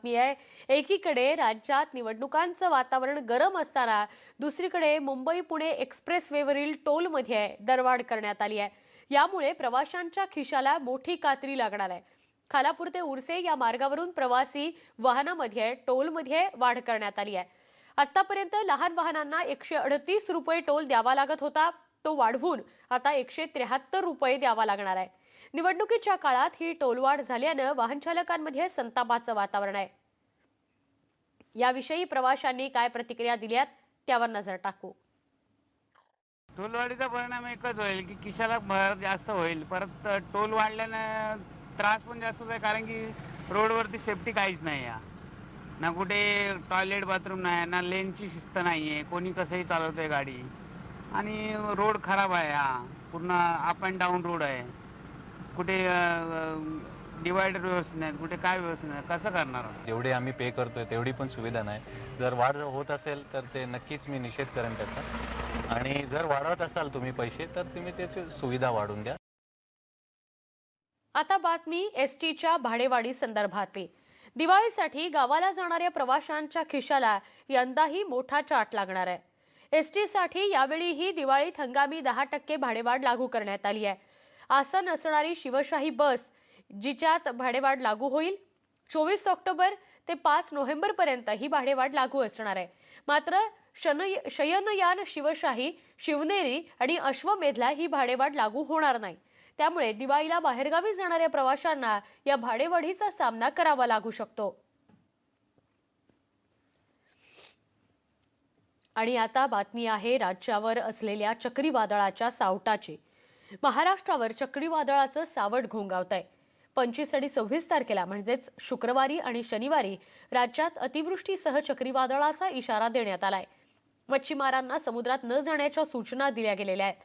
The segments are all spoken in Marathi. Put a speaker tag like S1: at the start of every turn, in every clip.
S1: बातमी आहे. एकीकडे राज्यात निवडणुकांचं वातावरण गरम असताना दुसरीकडे मुंबई पुणे एक्सप्रेसवेवरील टोलमध्ये दरवाढ करण्यात आली आहे. यामुळे प्रवाशांच्या खिशाला मोठी कात्री लागणार आहे. खालापूर ते उर्से या मार्गावरून प्रवासी वाहनामध्ये टोलमध्ये वाढ करण्यात आली आहे. आतापर्यंत लहान वाहनांना एकशे अडतीस रुपये टोल द्यावा लागत होता. तो वाढवून आता एकशे त्र्याहत्तर रुपये द्यावा लागणार आहे. निवडणुकीच्या काळात ही टोलवाढ झाल्यानं वाहनचालकांमध्ये संतापाचं वातावरण आहे. याविषयी प्रवाशांनी काय प्रतिक्रिया दिल्यात त्यावर नजर टाकू.
S2: टोलवाढीचा परिणाम एकच होईल की किशाला भर जास्त होईल. परत टोल वाढल्यानं त्रास पण जास्तच आहे कारण की रोडवरती सेफ्टी काहीच नाही आहे. ना कुठे टॉयलेट बाथरूम नाही ना लेनची शिस्त नाही आहे. कोणी कसंही चालवतंय गाडी. आणि रोड खराब आहे हा. पूर्ण अप अँड डाऊन रोड आहे. कुठे डिवायडर व्यवस्थित नाहीत कुठे काय व्यवस्थित नाही कसं करणार
S3: जेवढी आम्ही पे करतोय तेवढी पण सुविधा नाही. जर वाढ होत असेल तर ते नक्कीच मी निषेध करेन त्याचा. आणि जर वाढवत असाल तुम्ही पैसे तर तुम्ही त्याची सुविधा वाढवून द्या.
S1: आता बातमी एस टीच्या भाडेवाढी संदर्भातली. दिवाळीसाठी गावाला जाणाऱ्या प्रवाशांच्या खिशाला यंदाही मोठा चाट लागणार आहे. एस टीसाठी यावेळीही दिवाळीत हंगामी दहा टक्के भाडेवाढ लागू करण्यात आली आहे. आसन असणारी शिवशाही बस जिच्यात भाडेवाढ लागू होईल. चोवीस ऑक्टोबर ते पाच नोव्हेंबरपर्यंत ही भाडेवाढ लागू असणार आहे. मात्र शन शयनयान शिवशाही शिवनेरी आणि अश्वमेधला ही भाडेवाढ लागू होणार नाही. त्यामुळे दिवाळीला बाहेरगावी जाणाऱ्या प्रवाशांना या भाडेवाढीचा सामना करावा लागू शकतो. आणि आता बातमी आहे राज्यावर असलेल्या चक्रीवादळाच्या सावटाची. महाराष्ट्रावर चक्रीवादळाचं सावट घोंगावत आहे पंचवीस आणि सव्वीस तारखेला म्हणजेच शुक्रवारी आणि शनिवारी राज्यात अतिवृष्टीसह चक्रीवादळाचा इशारा देण्यात आलाय. मच्छीमारांना समुद्रात न जाण्याच्या सूचना दिल्या गेलेल्या आहेत.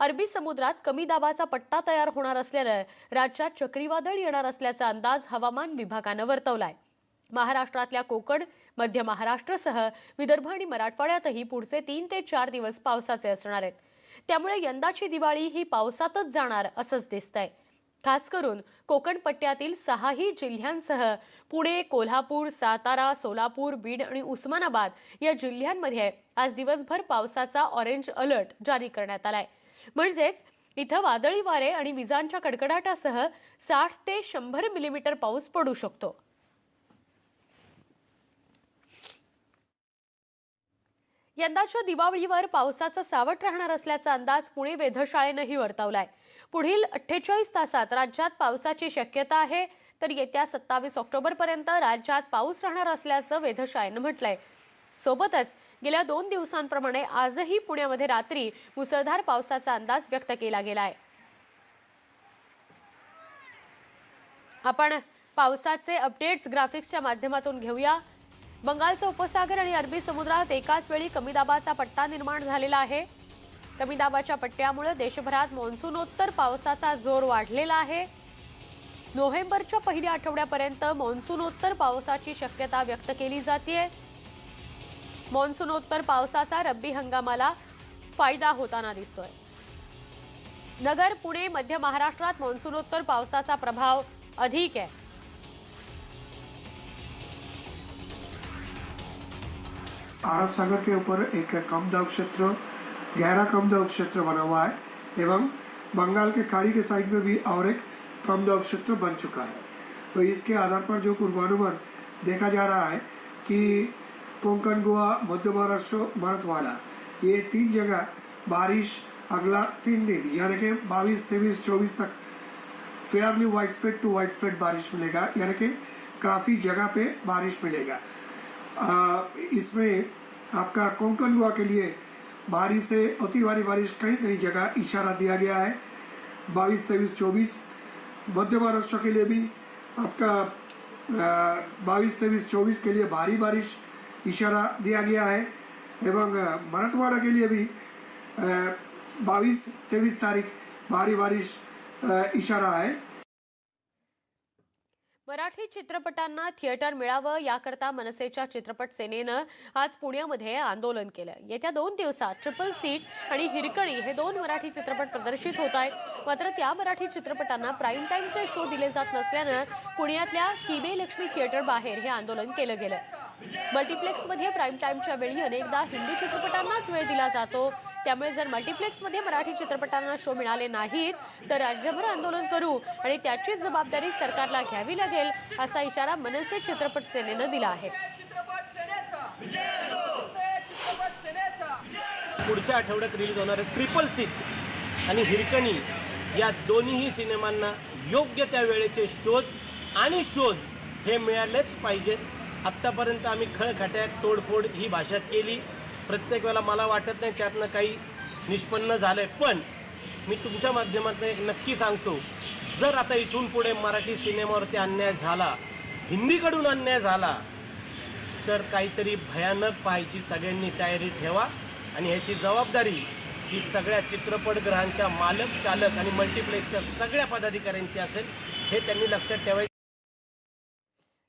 S1: अरबी समुद्रात कमी दाबाचा पट्टा तयार होणार असल्यानं राज्यात चक्रीवादळ येणार असल्याचा अंदाज हवामान विभागानं वर्तवलाय. महाराष्ट्रातल्या कोकण मध्य महाराष्ट्रासह विदर्भ आणि मराठवाड्यातही पुढचे तीन ते चार दिवस पावसाचे असणार आहेत. त्यामुळे यंदाची दिवाळी ही पावसातच जाणार असंच दिसतंय. खास करून कोकण पट्ट्यातील सहाही जिल्ह्यांसह पुणे कोल्हापूर सातारा सोलापूर बीड आणि उस्मानाबाद या जिल्ह्यांमध्ये आज दिवसभर पावसाचा ऑरेंज अलर्ट जारी करण्यात आलाय. म्हणजेच इथं वादळी वारे आणि विजांच्या कडकडाटासह साठ ते शंभर मिलीमीटर पाऊस पडू शकतो. यंदाच्या दिवाळीवर पावसाचं सावट राहणार असल्याचा अंदाज पुणे वेधशाळेनंही वर्तवलाय. पुढील अठ्ठेचाळीस तासात राज्यात पावसाची शक्यता आहे तर येत्या सत्तावीस ऑक्टोबरपर्यंत राज्यात पाऊस राहणार असल्याचं वेधशाळेनं म्हटलंय. सोबतच गेल्या दोन दिवसांप्रमाणे आजही पुण्यामध्ये रात्री मुसळधार पावसाचा अंदाज व्यक्त केला गेलाय. आपण पावसाचे अपडेट्स ग्राफिक्सच्या माध्यमातून घेऊया. बंगालचा उपसागर आणि अरबी समुद्रात एकाच वेळी कमी दाबाचा पट्टा निर्माण झालेला आहे. कमी दाबाच्या पट्ट्यामुळे देशभरात मान्सूनोत्तर पावसाचा जोर वाढलेला आहे. नोव्हेंबरच्या पहिल्या आठवड्यापर्यंत मान्सूनोत्तर पावसाची शक्यता व्यक्त केली जाते मान्सूनोत्तर पावसाचा रब्बी हंगामाला फायदा होताना दिसतोय. नगर पुणे मध्य महाराष्ट्रात मान्सूनोत्तर पावसाचा प्रभाव अधिक आहे.
S4: अरब सागर के ऊपर एक कम दबाव क्षेत्र, गहरा कम दबाव क्षेत्र बना हुआ है, एवं बंगाल के खाड़ी के साइड में भी और एक कम दबाव क्षेत्र बन चुका है। तो इसके आधार पर जो पूर्वानुमान देखा जा रहा है कि कोंकण, गोवा, मध्य महाराष्ट्र, मराठवाड़ा, ये तीन जगह बारिश अगला तीन दिन, यानी कि बाईस, तेईस, चौबीस तक fairly wide spread to wide spread बारिश मिलेगा, यानी कि काफ़ी जगह पे बारिश मिलेगा। इसमें आपका कोंकण गोवा के लिए भारी से अति भारी बारिश कई कई जगह इशारा दिया गया है। बाईस, तेईस, चौबीस, मध्य महाराष्ट्र के लिए भी आपका बाईस, तेईस, चौबीस के लिए भारी बारिश इशारा दिया गया है एवं मराठवाड़ा के लिए भी बाईस, तेईस तारीख भारी बारिश इशारा है।
S1: मराठी चित्रपटांना थिएटर मिळावं याकरता मनसेच्या चित्रपट सेनेनं आज पुण्यामध्ये आंदोलन केलं येत्या दोन दिवसात ट्रिपल सीट आणि हिरकणी हे दोन मराठी चित्रपट प्रदर्शित होत आहेत. मात्र त्या मराठी चित्रपटांना प्राईम टाईमचे शो दिले जात नसल्यानं पुण्यातल्या किबे लक्ष्मी थिएटर बाहेर हे आंदोलन केलं गेलं मल्टिप्लेक्समध्ये प्राईम टाईमच्या वेळी अनेकदा हिंदी चित्रपटांनाच वेळ दिला जातो. त्यामुळे जर मल्टिप्लेक्समध्ये मराठी चित्रपटांना शो मिळाले नाहीत तर राज्यभर आंदोलन करू आणि त्याची जबाबदारी सरकारला घ्यावी लागेल असा इशारा मनसे चित्रपट सेनेनं दिला आहे.
S5: पुढच्या आठवड्यात रिलीज होणारे ट्रिपल सीट आणि हिरकणी. या दोन्हीही सिनेमांना योग्य त्या वेळेचे शोज आणि शोज हे मिळालेच पाहिजेत. आत्तापर्यंत आम्ही खळखट्यात तोडफोड ही भाषा केली. प्रत्येक वेळेला मला वाटत नाही त्यातनं काही निष्पन्न झालं आहे पण मी तुमच्या माध्यमातून एक नक्की सांगतो जर आता इथून पुढे मराठी सिनेमावरती अन्याय झाला हिंदीकडून अन्याय झाला तर काहीतरी भयानक पाहायची सगळ्यांनी तयारी ठेवा आणि ह्याची जबाबदारी ही सगळ्या चित्रपटगृहांच्या मालक चालक आणि मल्टिप्लेक्सच्या सगळ्या पदाधिकाऱ्यांची असेल हे त्यांनी लक्षात ठेवायचं.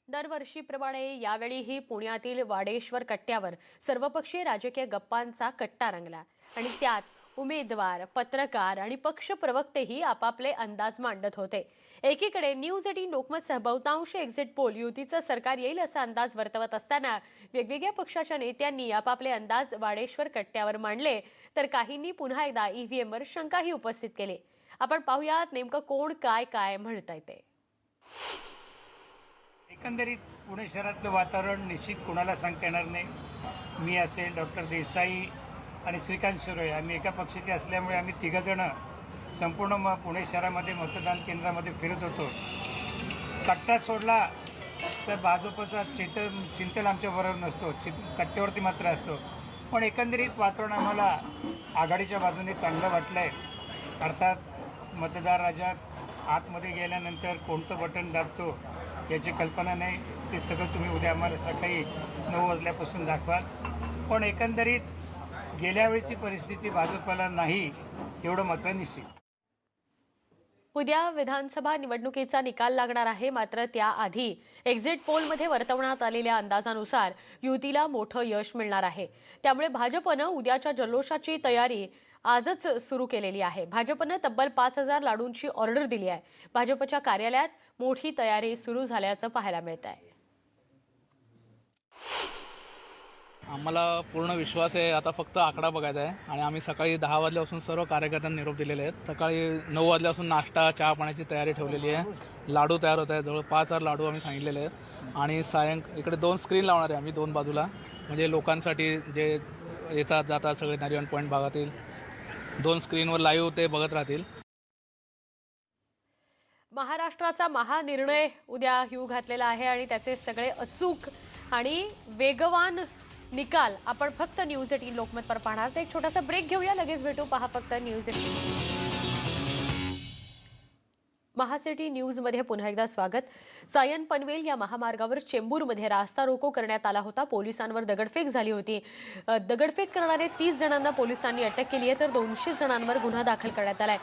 S1: दरवर्षीप्रमाणे यावेळीही पुण्यातील वाडेश्वर कट्ट्यावर सर्वपक्षीय राजकीय गप्पांचा कट्टा रंगला. आणि त्यात उमेदवार पत्रकार आणि पक्ष प्रवक्तेही आपापले अंदाज मांडत होते. एकीकडे न्यूज एटीन लोकमतसह बहुतांश एक्झिट पोल युतीचं सरकार येईल असा अंदाज वर्तवत असताना वेगवेगळ्या पक्षाच्या नेत्यांनी आपापले अंदाज वाडेश्वर कट्ट्यावर मांडले तर काहींनी पुन्हा एकदा ईव्हीएमवर शंकाही उपस्थित केली. आपण पाहुयात नेमकं कोण काय काय म्हणता ते.
S6: एकंदरीत पुणे शहरातलं वातावरण निश्चित कोणाला सांगता येणार नाही. मी असेल डॉक्टर देसाई आणि श्रीकांत शिरोळे. आम्ही एका पक्षाचे असल्यामुळे आम्ही तिघंजणं संपूर्ण म पुणे शहरामध्ये मतदान केंद्रामध्ये फिरत होतो. कट्टा सोडला तर भाजपचा चित चिंतल आमच्याबरोबर नसतो. चित कट्ट्यावरती मात्र असतो. पण एकंदरीत वातावरण आम्हाला आघाडीच्या बाजूने चांगलं वाटलं आहे अर्थात मतदार राजा आतमध्ये गेल्यानंतर कोणतं बटन दाबतो? याची कल्पना नाही. ते सगळं तुम्ही उद्या आम्हाला सकाळी नऊ वाजल्यापासून दाखवाल. पण एकंदरीत गेल्या वेळची परिस्थिती भाजपला नाही एवढं मात्र निश्चित
S1: उद्या विधानसभा निवडणुकीचा निकाल लागणार आहे मात्र त्याआधी एक्झिट पोलमध्ये वर्तवण्यात आलेल्या अंदाजानुसार युतीला मोठं यश मिळणार आहे. त्यामुळे भाजपनं उद्याच्या जल्लोषाची तयारी आजच सुरू केलेली आहे. भाजपनं तब्बल पाच हजार लाडूंची ऑर्डर दिली आहे. भाजपच्या कार्यालयात मोठी तयारी सुरू झाल्याचं पाहायला मिळत आहे
S7: आम्हाला पूर्ण विश्वास आहे. आता फक्त आकडा बघायचा आहे. आणि आम्ही सकाळी दहा वाजल्यापासून सर्व कार्यकर्त्यांना निरोप दिलेले आहेत. सकाळी नऊ वाजल्यापासून नाश्ता चहा पाण्याची तयारी ठेवलेली आहे. लाडू तयार होत आहे जवळ पाच हजार लाडू आम्ही सांगितलेले आहेत. आणि सायं इकडे दोन स्क्रीन लावणार आहे आम्ही दोन बाजूला. म्हणजे लोकांसाठी जे येतात जातात सगळे नारियन पॉईंट भागातील. दोन स्क्रीनवर लाईव्ह ते बघत राहतील.
S1: महाराष्ट्राचा महानिर्णय उद्या ह्यू घातलेला आहे आणि त्याचे सगळे अचूक आणि वेगवान निकाल आपण फक्त न्यूज एटीन लोकमतवर पाहणार. तर एक छोटासा ब्रेक घेऊया. लगेच भेटू. पहा फक्त न्यूज एटीन. महासिटी न्यूजमध्ये पुन्हा एकदा स्वागत. सायन पनवेल या महामार्गावर चेंबूरमध्ये रास्ता रोको करण्यात आला होता. पोलिसांवर दगडफेक झाली होती. दगडफेक करणारे तीस जणांना पोलिसांनी अटक केली आहे तर दोनशे जणांवर गुन्हा दाखल करण्यात आलाय.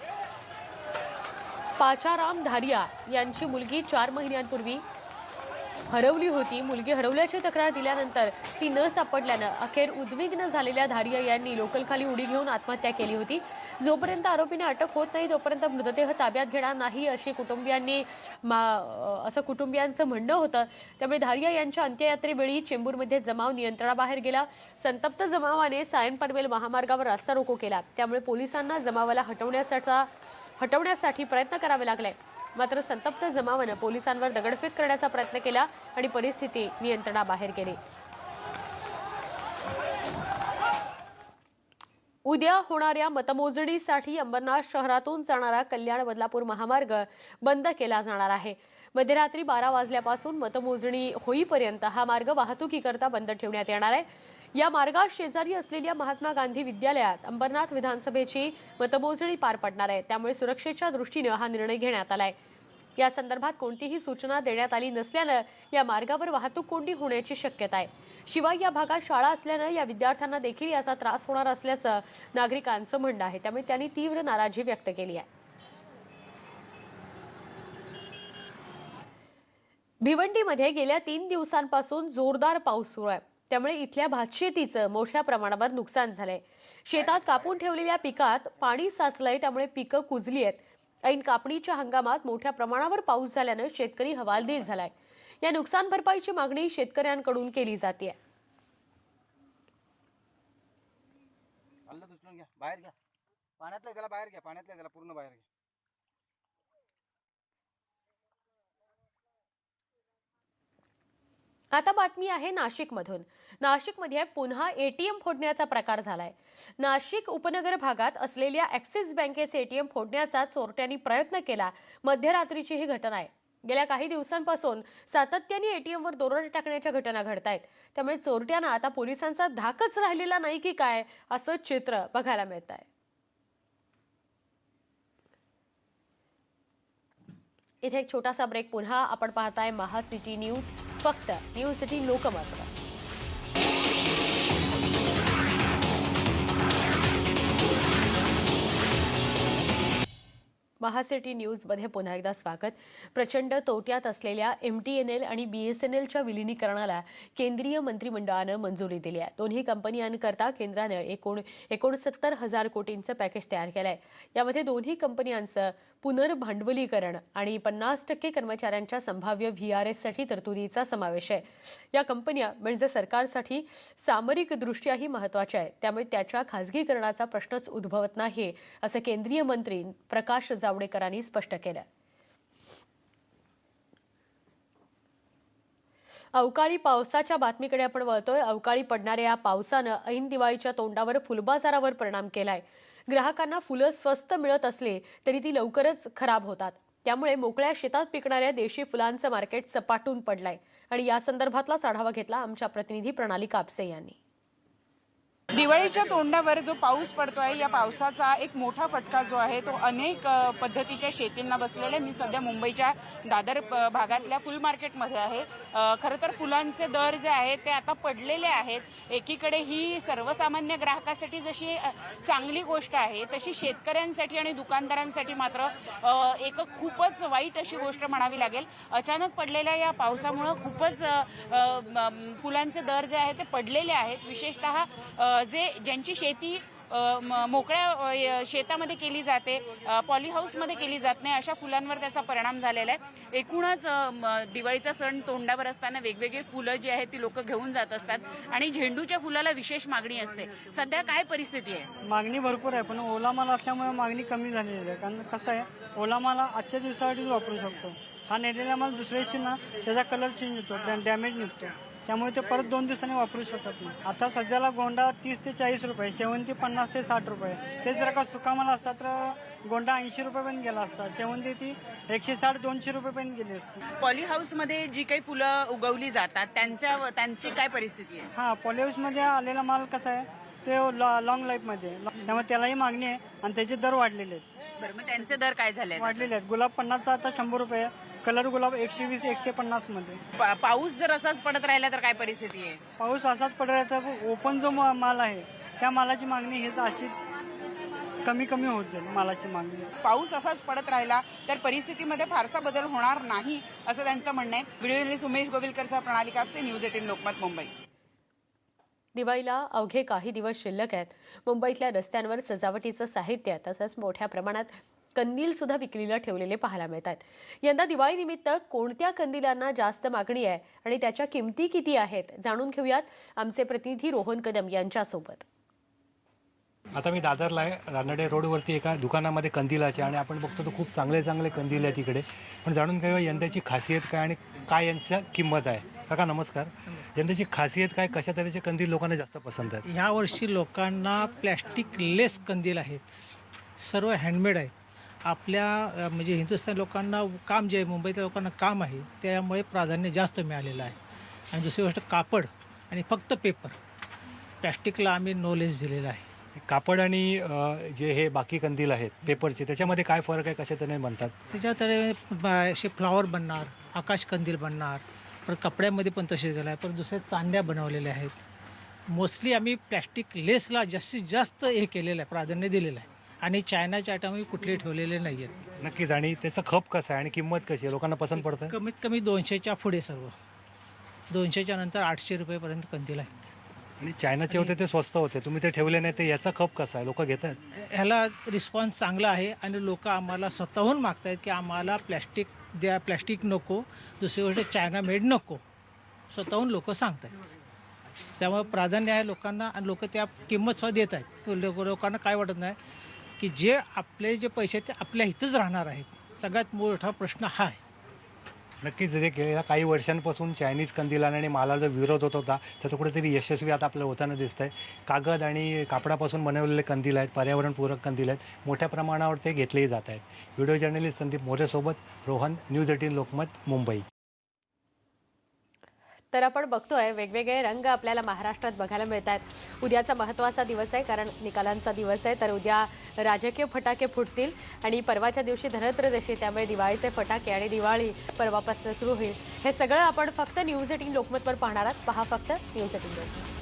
S1: पाचाराम धारिया यांची मुलगी चार महिन्यांपूर्वी हरवली होती. मुलगी हरवल्याची तक्रार दिल्यानंतर ती न सापडल्यानं अखेर उद्विग्न झालेल्या धारिया यांनी लोकलखाली उडी घेऊन आत्महत्या केली होती. जोपर्यंत आरोपीने अटक होत नाही तोपर्यंत मृतदेह ताब्यात घेणार नाही अशी कुटुंबियांनी मा असं कुटुंबियांचं म्हणणं होतं. त्यामुळे धारिया यांच्या अंत्ययात्रेवेळी चेंबूरमध्ये जमाव नियंत्रणाबाहेर गेला. संतप्त जमावाने सायन पनवेल महामार्गावर रास्ता रोको केला. त्यामुळे पोलिसांना जमावाला हटवण्यासाठी हटवण्यासाठी प्रयत्न करावे लागले. मात्र संतप्त जमावानं पोलिसांवर दगडफेक करण्याचा प्रयत्न केला आणि परिस्थिती नियंत्रणाबाहेर गेली. उद्या होणाऱ्या मतमोजणीसाठी अंबरनाथ शहरातून जाणारा कल्याण बदलापूर महामार्ग बंद केला जाणार आहे. मध्यरात्री बारा वाजल्यापासून मतमोजणी होईपर्यंत हा मार्ग वाहतुकीकरता बंद ठेवण्यात येणार आहे. या मार्गात शेजारी असलेल्या महात्मा गांधी विद्यालयात अंबरनाथ विधानसभेची मतमोजणी पार पडणार आहे. त्यामुळे सुरक्षेच्या दृष्टीनं हा निर्णय घेण्यात आला आहे या संदर्भात कोणतीही सूचना देण्यात आली नसल्यानं या मार्गावर वाहतूक कोंडी होण्याची शक्यता आहे. शिवाय या भागात शाळा असल्यानं या विद्यार्थ्यांना देखील याचा त्रास होणार असल्याचं नागरिकांचं म्हणणं आहे. त्यामुळे त्यांनी तीव्र नाराजी व्यक्त केली आहे. भिवंडीमध्ये गेल्या तीन दिवसांपासून जोरदार पाऊस सुरू आहे. त्यामुळे इथल्या भातशेतीचं मोठ्या प्रमाणावर नुकसान झालंय. शेतात कापून ठेवलेल्या पिकात पाणी साचलंय त्यामुळे पिकं कुजली आहेत. ऐन कापणीच्या हंगामात मोठ्या प्रमाणावर पाऊस झाल्यानं शेतकरी हवालदिल झालाय. या नुकसान भरपाईची मागणी शेतकऱ्यांकडून केली जाते.
S8: बाहेर घ्या. पाण्यातलं त्याला बाहेर घ्या. पाण्यातलं त्याला पूर्ण बाहेर घ्या.
S1: आता बातमी आहे नाशिकमधून. नाशिकमध्ये पुन्हा एटीएम फोडण्याचा प्रकार झालाय. नाशिक उपनगर भागात असलेल्या ॲक्सिस बँकेचे एटीएम फोडण्याचा चोरट्यांनी प्रयत्न केला. मध्यरात्रीची ही घटना आहे. गेल्या काही दिवसांपासून सातत्याने एटीएमवर दरोडे टाकण्याच्या घटना घडत आहेत. त्यामुळे चोरट्यांना आता पोलिसांचा धाकच राहिलेला नाही की काय असं चित्र बघायला मिळत आहे इथे एक छोटासा ब्रेक. पुन्हा आपण पाहताय महा सिटी न्यूज. फक्त न्यूज सिटी लोकमत. महासिटी न्यूजमध्ये पुन्हा एकदा स्वागत. प्रचंड तोट्यात असलेल्या एम टी एन एल आणि बी एस एन एलच्या विलिनीकरणाला केंद्रीय मंत्रिमंडळानं मंजुरी दिली आहे. दोन्ही कंपन्यांकरता केंद्रानं एकूण एकोणसत्तर हजार कोटींचं पॅकेज तयार केलं आहे यामध्ये दोन्ही कंपन्यांचं पुनर्भांडवलीकरण आणि पन्नास टक्के कर्मचाऱ्यांच्या संभाव्य व्ही आर एससाठी तरतुदीचा समावेश आहे. या कंपन्या म्हणजे सरकारसाठी सामरिकदृष्ट्याही महत्त्वाच्या आहेत. त्यामुळे त्याच्या खासगीकरणाचा प्रश्नच उद्भवत नाही असं केंद्रीय मंत्री प्रकाश जावडेकरांनी स्पष्ट केलं. अवकाळी पावसाच्या बातमीकडे आपण वळतोय. अवकाळी पडणाऱ्या या पावसानं ऐन दिवाळीच्या तोंडावर फुलबाजारावर परिणाम केलाय. ग्राहकांना फुलं स्वस्त मिळत असले तरी ती लवकरच खराब होतात. त्यामुळे मोकळ्या शेतात पिकणाऱ्या देशी फुलांचं मार्केट सपाटून पडलंय. आणि या संदर्भातलाच आढावा घेतला आमच्या प्रतिनिधी प्रणाली कापसे यांनी.
S9: दिवाळीच्या तोंडावर जो पाऊस पडतोय या पावसाचा एक मोठा फटका जो आहे तो अनेक पद्धतीच्या शेतींना बसलेला आहे. मी सध्या मुंबईच्या दादर प- भागातल्या फुल मार्केटमध्ये आहे. खरं तर फुलांचे दर जे आहेत ते आता पडलेले आहेत. एकीकडे ही सर्वसामान्य ग्राहकासाठी जशी चांगली गोष्ट आहे तशी शेतकऱ्यांसाठी आणि दुकानदारांसाठी मात्र एक खूपच वाईट अशी गोष्ट म्हणावी लागेल. अचानक पडलेल्या या पावसामुळं खूपच फुलांचे दर जे आहेत ते पडलेले आहेत. विशेषतः जे ज्यांची शेती म- मोकळ्या शेतामध्ये केली जाते पॉलीहाऊसमध्ये पॉली हाऊसमध्ये केली जात नाही अशा फुलांवर त्याचा परिणाम झालेला आहे. एकूणच म- दिवाळीचा सण तोंडावर असताना वेगवेगळी फुलं जी आहेत ती लोक घेऊन जात असतात आणि झेंडूच्या फुलाला विशेष मागणी असते. सध्या काय परिस्थिती आहे?
S10: मागणी भरपूर आहे पण ओला माल असल्यामुळे मागणी कमी झालेली आहे. कारण कसं आहे ओला माल आजच्या दिवसासाठीच वापरू शकतो. हा नेलेला माल दुसऱ्या दिवशी ना त्याचा कलर चेंज होतो डॅमेज निघतो. त्यामुळे ते परत दोन दिवसांनी वापरू शकत नाही. आता सध्याला गोंडा तीस ते चाळीस रुपये शेवंती पन्नास ते साठ रुपये. तेच जर का सुका माल असता तर गोंडा ऐंशी रुपयेपर्यंत गेला असता. शेवंती ती एकशे साठ दोनशे रुपयेपर्यंत गेली असती.
S9: पॉली हाऊसमध्ये जी काही फुलं उगवली जातात त्यांच्या त्यांची काय परिस्थिती आहे?
S10: हां पॉलिहाऊसमध्ये आलेला माल कसा आहे? ते लॉंग लाईफमध्ये. त्यामुळे त्यालाही मागणी आहे आणि त्याचे दर वाढलेले आहेत.
S9: बरं मग त्यांचे दर काय झाले
S10: वाढलेले आहेत. गुलाब पन्नासचा आता शंभर रुपये कलर गुलाब एकशे वीस एकशे पन्नासमध्ये.
S9: पा- पाऊस जर असाच पडत राहिला तर काय परिस्थिती आहे?
S10: पाऊस असाच पडला तर ओपन जो मा- माल आहे त्या मालाची मागणी हेच अशी कमी कमी होत जाईल मालाची मागणी.
S9: पाऊस असाच पडत राहिला तर परिस्थितीमध्ये फारसा बदल होणार नाही असं त्यांचं म्हणणं आहे. व्हिडिओ जर्नलिस्ट उमेश गोविलकरचा प्रणाली कापसे न्यूज एटीन लोकमत मुंबई.
S1: दिवाळीला अवघे काही दिवस शिल्लक आहेत. मुंबईतल्या रस्त्यांवर सजावटीचं साहित्य तसंच मोठ्या प्रमाणात कंदील सुद्धा विक्रीला ठेवलेले पाहायला मिळतात. यंदा दिवाळीनिमित्त कोणत्या कंदिलांना जास्त मागणी आहे आणि त्याच्या किमती किती आहेत जाणून घेऊयात आमचे प्रतिनिधी रोहन कदम यांच्यासोबत.
S11: आता मी दादरला आहे रानडे रोडवरती एका दुकानामध्ये कंदिलाचे आणि आपण बघतो तर खूप चांगले चांगले कंदील आहे तिकडे. पण जाणून घेऊया यंदाची खासियत काय आणि काय यांची किंमत आहे. काका नमस्कार. यंदाची खासियत काय कशा तऱ्हेचे कंदील लोकांना जास्त पसंत आहेत?
S12: ह्या वर्षी लोकांना प्लॅस्टिक लेस कंदील आहेत. सर्व हँडमेड आहेत. आपल्या म्हणजे हिंदुस्थानी लोकांना काम जे आहे मुंबईतल्या लोकांना काम आहे त्यामुळे प्राधान्य जास्त मिळालेलं आहे. आणि दुसरी गोष्ट कापड आणि फक्त पेपर. प्लॅस्टिकला आम्ही नो लेस दिलेलं आहे.
S11: कापड आणि जे हे बाकी कंदील आहेत पेपरचे त्याच्यामध्ये काय फरक आहे कशा तऱ्हेने बनतात?
S12: त्याच्यात असे फ्लावर बनणार आकाश कंदील बनणार परत कपड्यामध्ये पण तसे गेलं आहे पण दुसऱ्या चांद्या बनवलेल्या आहेत. मोस्टली आम्ही प्लॅस्टिक लेसला जास्तीत जास्त हे केलेलं आहे प्राधान्य दिलेलं आहे. आणि चायनाचे आयटम मी कुठले ठेवलेले नाही आहेत
S11: नक्कीच. आणि त्याचं खप कसं आहे? आणि किंमत कशी आहे? लोकांना पसंत पडतं?
S12: कमीत कमी दोनशेच्या पुढे सर्व. दोनशेच्या नंतर आठशे रुपयेपर्यंत कंदील आहेत.
S11: आणि चायनाचे होते ते स्वस्त होते. तुम्ही ते ठेवले नाही ते याचा खप कसा आहे? लोक घेतात?
S12: ह्याला रिस्पॉन्स चांगला आहे आणि लोक आम्हाला स्वतःहून मागतायत की आम्हाला प्लॅस्टिक द्या प्लॅस्टिक नको. दुसरी गोष्ट चायना मेड नको. स्वतःहून लोक सांगत आहेत त्यामुळे प्राधान्य आहे लोकांना आणि लोक त्या किंमत सुद्धा देत आहेत लोक लोकांना काय वाटत नाही? की जे आपले जे पैसे आहेत ते आपल्या इथंच राहणार आहेत. सगळ्यात मोठा प्रश्न हा आहे.
S11: नक्कीच जे गेल्या काही वर्षांपासून चायनीज कंदिलाने आणि मालाला जो विरोध होत होता तर कुठेतरी यशस्वी आता आपल्याला होताना दिसत आहे कागद आणि कापडापासून बनवलेले कंदील आहेत पर्यावरणपूरक कंदील आहेत मोठ्या प्रमाणावर ते घेतलेही जात आहेत. व्हिडिओ जर्नलिस्ट संदीप मोरेसोबत रोहन न्यूज एटीन लोकमत मुंबई.
S1: तर आपण बघतोय वेगवेगळे रंग आपल्याला महाराष्ट्रात बघायला मिळत आहेत उद्याचा महत्त्वाचा दिवस आहे कारण निकालांचा दिवस आहे तर उद्या राजकीय फटाके फुटतील आणि परवाच्या दिवशी धनत्रदशी त्यामुळे दिवाळीचे फटाके आणि दिवाळी परवापासून सुरू होईल. हे सगळं आपण फक्त न्यूज एटीन लोकमतवर पाहणार आहात. पहा फक्त न्यूज एटीन लोकमत.